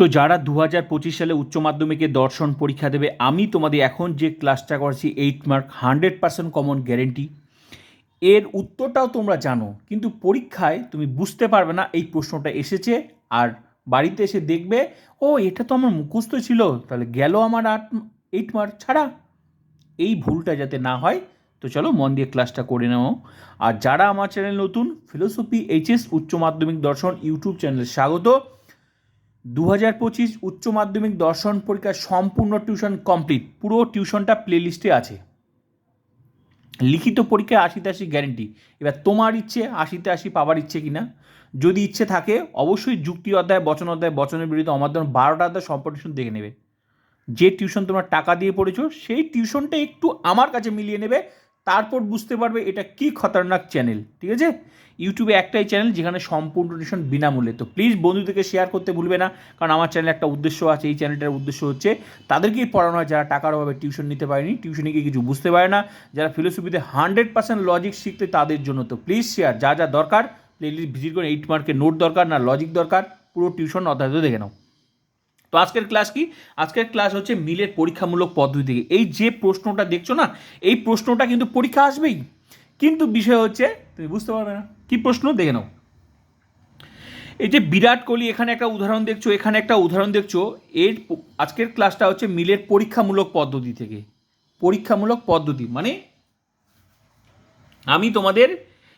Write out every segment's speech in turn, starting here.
তো যারা দু হাজার পঁচিশ সালে উচ্চ মাধ্যমিকে দর্শন পরীক্ষা দেবে, আমি তোমাদের এখন যে ক্লাসটা করছি eight mark hundred percent common guarantee এর উত্তরটাও তোমরা জানো, কিন্তু পরীক্ষায় তুমি বুঝতে পারবে না, এই প্রশ্নটা এসেছে আর বাড়িতে এসে দেখবে, ও, এটা তো আমার মুখস্থ ছিল, তাহলে গেল আমার আট এইট মার্ক ছাড়া। এই ভুলটা যাতে না হয়, তো চলো মন দিয়ে ক্লাসটা করে নেও। আর যারা আমার চ্যানেল নতুন ফিলোসফি এইচএস উচ্চ মাধ্যমিক দর্শন ইউটিউব চ্যানেলে স্বাগত। দু হাজার পঁচিশ উচ্চ মাধ্যমিক দর্শন পরীক্ষার সম্পূর্ণ টিউশন কমপ্লিট। পুরো টিউশনটা প্লেলিস্টে আছে। লিখিত পরীক্ষায় আশিতে আশি গ্যারেন্টি এবার তোমার ইচ্ছে আশিতে আশি পাওয়ার ইচ্ছে কিনা? যদি ইচ্ছে থাকে, অবশ্যই যুক্তি অধ্যায়, বচন অধ্যায়, বচনের বিরুদ্ধে অমাধ্যম বারোটা অধ্যায় সম্পর্টেশন দেখে নেবে। যে টিউশন তোমরা টাকা দিয়ে পড়েছো, সেই টিউশনটা একটু আমার কাছে মিলিয়ে নেবে। তারপর বুঝতে পারবে এটা কি খতরনাক চ্যানেল ঠিক আছে? ইউটিউবে একটাই চ্যানেল যেখানে সম্পূর্ণ টিউশন বিনামূল্যে। তো প্লিজ বন্ধুদেরকে শেয়ার করতে ভুলবে না, কারণ আমার চ্যানেলে একটা উদ্দেশ্য আছে, এই চ্যানেলটার উদ্দেশ্য হচ্ছে তাদেরকেই পড়ানো হয়, যারা টাকার অভাবে টিউশন নিতে পারেনি টিউশনে গিয়ে কিছু বুঝতে পারে না, যারা ফিলোসফিতে হান্ড্রেড পার্সেন্ট লজিক শিখতে তাদের জন্য। তো প্লিজ শেয়ার যা যা দরকার প্লেলিস্ট ভিজিট করে এইট মার্কের নোট দরকার, না লজিক দরকার, পুরো টিউশন অধ্যায় দেখে নাও। তো আজকের ক্লাস কি? আজকের ক্লাস হচ্ছে মিলের পরীক্ষামূলক পদ্ধতি। থেকে এই যে প্রশ্নটা দেখছ না, এই প্রশ্নটা কিন্তু পরীক্ষা আসবেই। কিন্তু বিষয় হচ্ছে, তুমি বুঝতে পারবে না। কি প্রশ্ন? দেখে নাও। এই যে বিরাট কোহলি, এখানে একটা উদাহরণ দেখছ, এখানে একটা উদাহরণ দেখছ, এর আজকের ক্লাসটা হচ্ছে মিলের পরীক্ষামূলক পদ্ধতি থেকে। পরীক্ষামূলক পদ্ধতি মানে আমি তোমাদের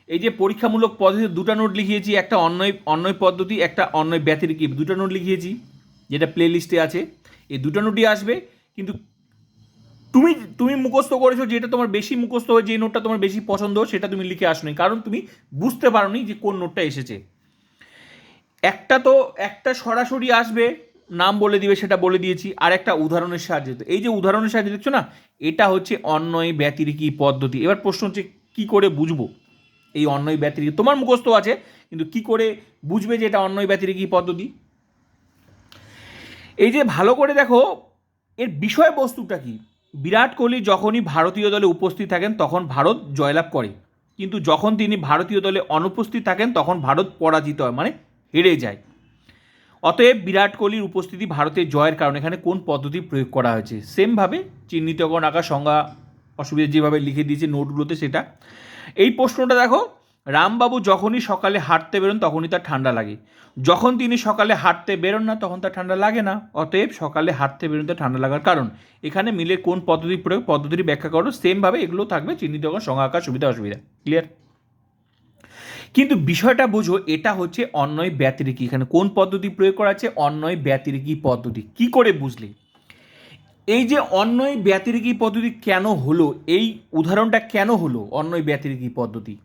এই যে পরীক্ষামূলক পদ্ধতি দুটো নোট লিখিয়েছি, একটা অন্যয় অন্যয় পদ্ধতি, একটা অন্যয় ব্যতিরিকী দুটো নোট লিখিয়েছি, যেটা প্লে লিস্টে আছে। এই দুটো নোটই আসবে, কিন্তু তুমি তুমি মুখস্থ করেছ যেটা তোমার বেশি মুখস্থ হয়ে, যে নোটটা তোমার বেশি পছন্দ, সেটা তুমি লিখে আসনি, কারণ তুমি বুঝতে পারোনি যে কোন নোটটা এসেছে। একটা তো, একটা সরাসরি আসবে, নাম বলে দিবে, সেটা বলে দিয়েছি, আর একটা উদাহরণের সাহায্যে তো এই যে উদাহরণের সাহায্যে দেখছ না, এটা হচ্ছে অন্যয় ব্যতিরিকী পদ্ধতি। এবার প্রশ্ন হচ্ছে, কি করে বুঝব এই অন্যয় ব্যতিরিকী? তোমার মুখস্থ আছে, কিন্তু কি করে বুঝবে যে এটা অন্যয় ব্যতিরিকী পদ্ধতি? এই যে ভালো করে দেখো, এর বিষয়বস্তুটা কি? বিরাট কোহলি যখনই ভারতীয় দলে উপস্থিত থাকেন, তখন ভারত জয়লাভ করে। কিন্তু যখন তিনি ভারতীয় দলে অনুপস্থিত থাকেন, তখন ভারত পরাজিত হয় মানে হেরে যায়। অতএব বিরাট কোহলির উপস্থিতি ভারতের জয়ের কারণে। এখানে কোন পদ্ধতি প্রয়োগ করা হয়েছে? সেমভাবে চিহ্নিতকরণ, আঁকা সংজ্ঞা, অসুবিধা যেভাবে লিখে দিয়েছে নোটগুলোতে সেটা। এই প্রশ্নটা দেখো রামবাবু যখনই সকালে হাঁটতে বেরোন, তখনই তার ঠান্ডা লাগে। যখন তিনি সকালে হাঁটতে বেরোন না, তখন তার ঠান্ডা লাগে না। অতএব সকালে হাঁটতে বেরোন তার ঠান্ডা লাগার কারণ, এখানে মিলে কোন পদ্ধতি প্রয়োগ, পদ্ধতির ব্যাখ্যা করো। সেমভাবে এগুলো থাকবে চিহ্নিতকরণ সংজ্ঞা আঁকার, সুবিধা, অসুবিধা। ক্লিয়ার কিন্তু বিষয়টা বোঝো, এটা হচ্ছে অন্যয় ব্যতিরিকী। এখানে কোন পদ্ধতি প্রয়োগ করা আছে? অন্যয় ব্যতিরিকী পদ্ধতি। কি করে বুঝলে? এই যে অন্যয় ব্যতিরিকী পদ্ধতি কেন হলো? এই উদাহরণটা কেন হলো অন্যয় ব্যতিরিকী পদ্ধতি?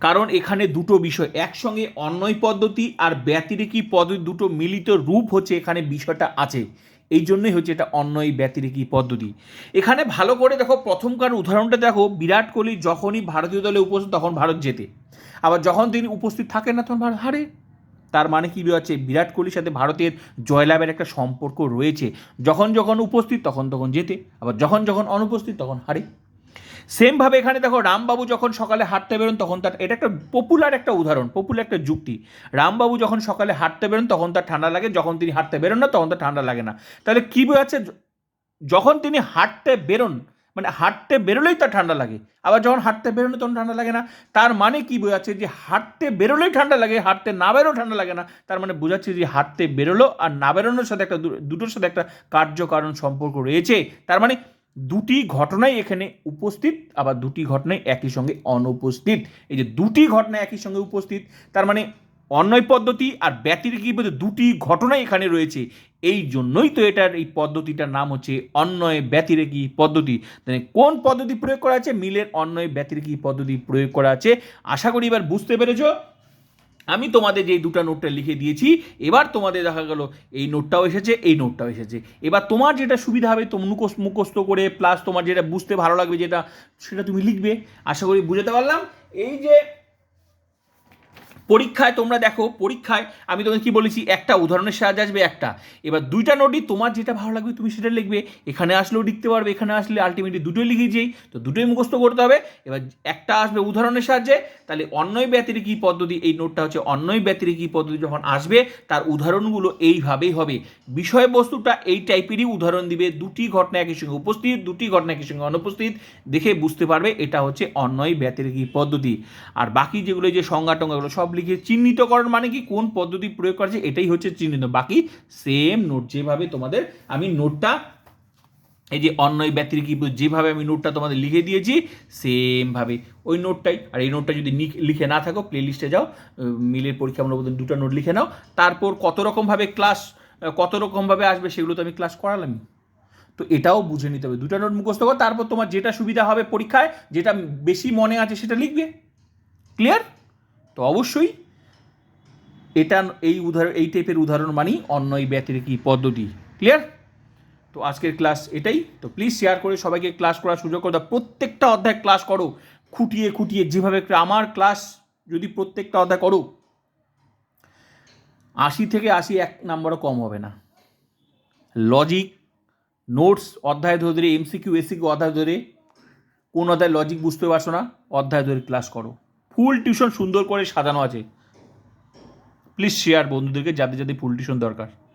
কারণ এখানে দুটো বিষয়, একসঙ্গে অন্যয় পদ্ধতি আর ব্যতিরিকী পদ্ধতি দুটো মিলিত রূপ হচ্ছে এখানে বিষয়টা আছে। এই জন্যই হচ্ছে এটা অন্যয় ব্যতিরিকী পদ্ধতি। এখানে ভালো করে দেখো, প্রথমকার উদাহরণটা দেখো, বিরাট কোহলি যখনই ভারতীয় দলে উপস্থিত তখন ভারত জেতে। আবার যখন তিনি উপস্থিত থাকেন না তখন ভারত হারে। তার মানে কী হচ্ছে বিরাট কোহলির সাথে ভারতের জয়লাভের একটা সম্পর্ক রয়েছে। যখন যখন উপস্থিত তখন তখন জেতে, আবার যখন যখন অনুপস্থিত তখন হারে। সেমভাবে এখানে দেখো রামবাবু যখন সকালে হাঁটতে বেরোন, তখন তার এটা একটা পপুলার একটা উদাহরণ পপুলার একটা যুক্তি। রামবাবু যখন সকালে হাঁটতে বেরোন, তখন তার ঠান্ডা লাগে, যখন তিনি হাঁটতে বেরোন না, তখন তার ঠান্ডা লাগে না। তাহলে কী বোঝাচ্ছে? যখন তিনি হাঁটতে বেরোন মানে হাঁটতে বেরোলেই তার ঠান্ডা লাগে, আবার যখন হাঁটতে বেরোনো, তখন ঠান্ডা লাগে না। তার মানে কি বোঝাচ্ছে যে হাঁটতে বেরোলেই ঠান্ডা লাগে, হাঁটতে না বেরো ঠান্ডা লাগে না। তার মানে বোঝাচ্ছে যে হাঁটতে বেরোলো আর না বেরোনোর সাথে একটা দুটোর সাথে একটা কার্যকারণ সম্পর্ক রয়েছে। তার মানে দুটি ঘটনাই এখানে উপস্থিত, আবার দুটি ঘটনাই একই সঙ্গে অনুপস্থিত। এই যে দুটি ঘটনা একই সঙ্গে উপস্থিত, তার মানে অন্যয় পদ্ধতি আর ব্যতিরিকী পদ্ধতি দুটি ঘটনাই এখানে রয়েছে। এই জন্যই তো এটার এই পদ্ধতিটার নাম হচ্ছে অন্যয় ব্যতিরেকী পদ্ধতি। মানে কোন পদ্ধতি প্রয়োগ করা আছে? মিলের অন্যয় ব্যতিরেকী পদ্ধতি প্রয়োগ করা আছে। আশা করি এবার বুঝতে পেরেছ। আমি তোমাদের যে দুটা নোটটা লিখে দিয়েছি, এবার তোমাদের দেখা গেল, এই নোটটাও এসেছে, এই নোটটাও এসেছে। এবার তোমার যেটা সুবিধা হবে, তো মুখস্থ মুখস্থ করে প্লাস তোমার যেটা বুঝতে ভালো লাগবে যেটা, সেটা তুমি লিখবে। আশা করি বুঝাতে পারলাম। এই যে পরীক্ষায় তোমরা দেখো, পরীক্ষায় আমি তোমাকে কি বলেছি, একটা উদাহরণের সাহায্যে আসবে একটা। এবার দুইটা নোটই তোমার যেটা ভালো লাগবে তুমি সেটা লিখবে। এখানে আসলেও লিখতে পারবে, এখানে আসলে আলটিমেটলি দুটোই লিখে যেই তো দুটোই মুখস্থ করতে হবে। এবার একটা আসবে উদাহরণের সাহায্যে, তাহলে অন্যয় ব্যতিরিকী পদ্ধতি? এই নোটটা হচ্ছে অন্যয় ব্যতিরিকী পদ্ধতি যখন আসবে, তার উদাহরণগুলো এইভাবেই হবে। বিষয়বস্তুটা এই টাইপেরই উদাহরণ দিবে, দুটি ঘটনা একই সঙ্গে উপস্থিত, দুটি ঘটনা একই সঙ্গে অনুপস্থিত, দেখে বুঝতে পারবে, এটা হচ্ছে অন্যয় ব্যতিরিকী পদ্ধতি। আর বাকি যেগুলো যে সংজ্ঞা টঙ্গাগুলো সব লিখে চিহ্নিতকরণ মানে কি? কোন পদ্ধতি প্রয়োগ করেছে এটাই হচ্ছে চিহ্নিত। বাকি সেম নোট যেভাবে তোমাদের আমি নোটটা এই যে অন্যয় ব্যতিরিকী যেভাবে আমি নোটটা তোমাদের লিখে দিয়েছি সেমভাবে ওই নোটটাই আর এই নোটটা যদি লিখে না থাকো প্লে লিস্টে যাও মিলের পরীক্ষামূলক পদ্ধতি দুটো নোট লিখে নাও। তারপর কত রকমভাবে ক্লাস কত রকমভাবে আসবে সেগুলো তো আমি ক্লাস করালামই। তো এটাও বুঝে নিতে হবে। দুটো নোট মুখস্থ করো, তারপর তোমার যেটা সুবিধা হবে পরীক্ষায়, যেটা বেশি মনে আছে সেটা লিখবে। ক্লিয়ার তো অবশ্যই এটা এই উদাহরণ এই টাইপের উদাহরণ মানেই অন্যই ব্যতিরিকী পদ্ধতি। ক্লিয়ার তো আজকের ক্লাস এটাই। তো প্লিজ শেয়ার করে সবাইকে ক্লাস করার সুযোগ করে। দাও প্রত্যেকটা অধ্যায় ক্লাস করো। খুঁটিয়ে খুঁটিয়ে যেভাবে আমার ক্লাস যদি প্রত্যেকটা অধ্যায় করো, আশি থেকে আশি এক নাম্বারও কম হবে না। লজিক নোটস অধ্যায় ধরে এমসিকিউ এসিকিউ অধ্যায় ধরে, কোন অধ্যায় লজিক বুঝতে পারছ না, অধ্যায় ধরে ক্লাস করো। ফুল টিউশন সুন্দর করে সাজানো আছে। প্লিজ শেয়ার বন্ধুদেরকে যাদের যাদের ফুল টিউশন দরকার।